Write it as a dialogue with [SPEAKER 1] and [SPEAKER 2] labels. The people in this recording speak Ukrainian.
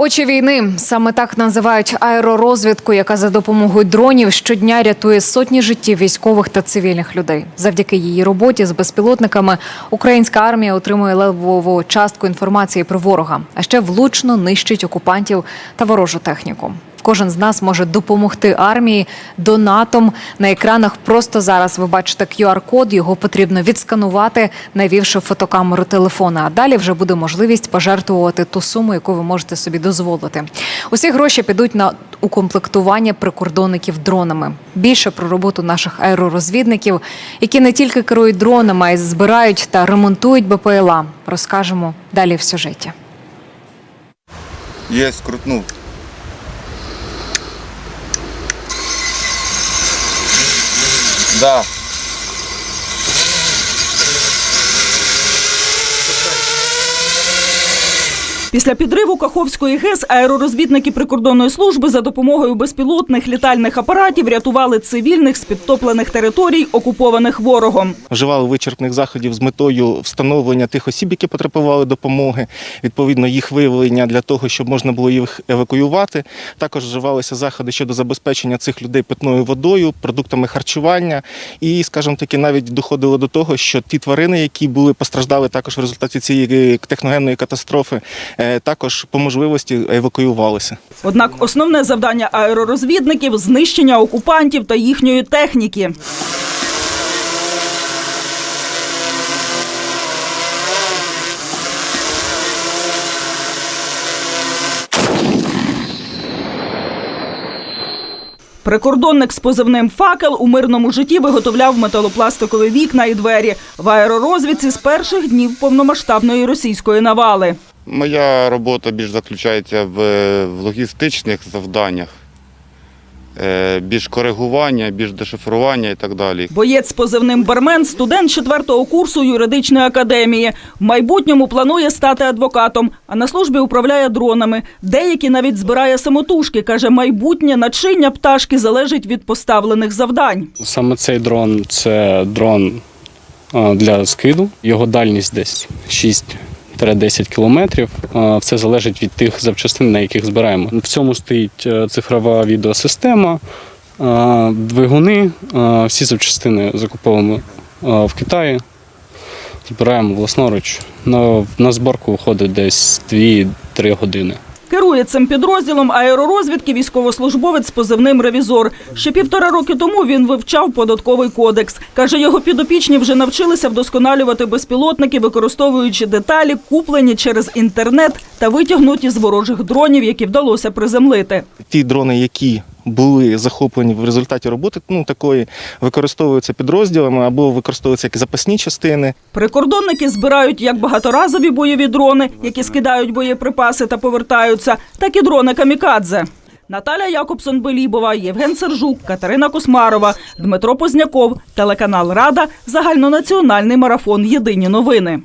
[SPEAKER 1] Очі війни саме так називають аеророзвідку, яка за допомогою дронів щодня рятує сотні життів військових та цивільних людей. Завдяки її роботі з безпілотниками українська армія отримує левову частку інформації про ворога, а ще влучно нищить окупантів та ворожу техніку. Кожен з нас може допомогти армії донатом. На екранах просто зараз ви бачите QR-код. Його потрібно відсканувати, навівши фотокамеру телефона. А далі вже буде можливість пожертвувати ту суму, яку ви можете собі дозволити. Усі гроші підуть на укомплектування прикордонників дронами. Більше про роботу наших аеророзвідників, які не тільки керують дронами, а й збирають та ремонтують БПЛА. Розкажемо далі в сюжеті.
[SPEAKER 2] Є, крутнув. Да.
[SPEAKER 3] Після підриву Каховської ГЕС аеророзвідники прикордонної служби за допомогою безпілотних літальних апаратів рятували цивільних з підтоплених територій, окупованих ворогом.
[SPEAKER 4] вживали вичерпних заходів з метою встановлення тих осіб, які потребували допомоги, відповідно їх виявлення для того, щоб можна було їх евакуювати. Також вживалися заходи щодо забезпечення цих людей питною водою, продуктами харчування. І, скажімо таки, навіть доходило до того, що ті тварини, які були постраждали також в результаті цієї техногенної катастрофи, також по можливості евакуювалися.
[SPEAKER 3] Однак основне завдання аеророзвідників знищення окупантів та їхньої техніки. Прикордонник з позивним факел у мирному житті виготовляв металопластикові вікна і двері в аеророзвідці з перших днів повномасштабної російської навали.
[SPEAKER 2] Моя робота більш заключається в, в логістичних завданнях, Е, більш коригування, більш дешифрування і так далі.
[SPEAKER 3] Боєць з позивним бармен, студент четвертого курсу юридичної академії. В майбутньому планує стати адвокатом, а на службі управляє дронами. Деякі навіть збирає самотужки. каже, майбутнє начиння пташки залежить від поставлених завдань.
[SPEAKER 5] Саме цей дрон це дрон для скиду. Його дальність десь 6-10 кілометрів. Все залежить від тих запчастин, на яких збираємо. В цьому стоїть е, цифрова відеосистема, двигуни. Всі запчастини закуповуємо в Китаї. Збираємо власноруч. На зборку виходить десь 2-3 години.
[SPEAKER 3] Керує цим підрозділом аеророзвідки військовослужбовець з позивним ревізор. Ще півтора роки тому він вивчав податковий кодекс. Каже, його підопічні вже навчилися вдосконалювати безпілотники, використовуючи деталі, куплені через інтернет та витягнуті з ворожих дронів, які вдалося приземлити.
[SPEAKER 4] Ті дрони, які були захоплені в результаті роботи, ну такої використовуються підрозділами або використовуються як запасні частини.
[SPEAKER 3] Прикордонники збирають як багаторазові бойові дрони, які скидають боєприпаси та повертаються, так і дрони камікадзе. Наталя Якобсон Белібова, Євген Сержук, Катерина Космарова, Дмитро Позняков, телеканал Рада, загальнонаціональний марафон Єдині новини.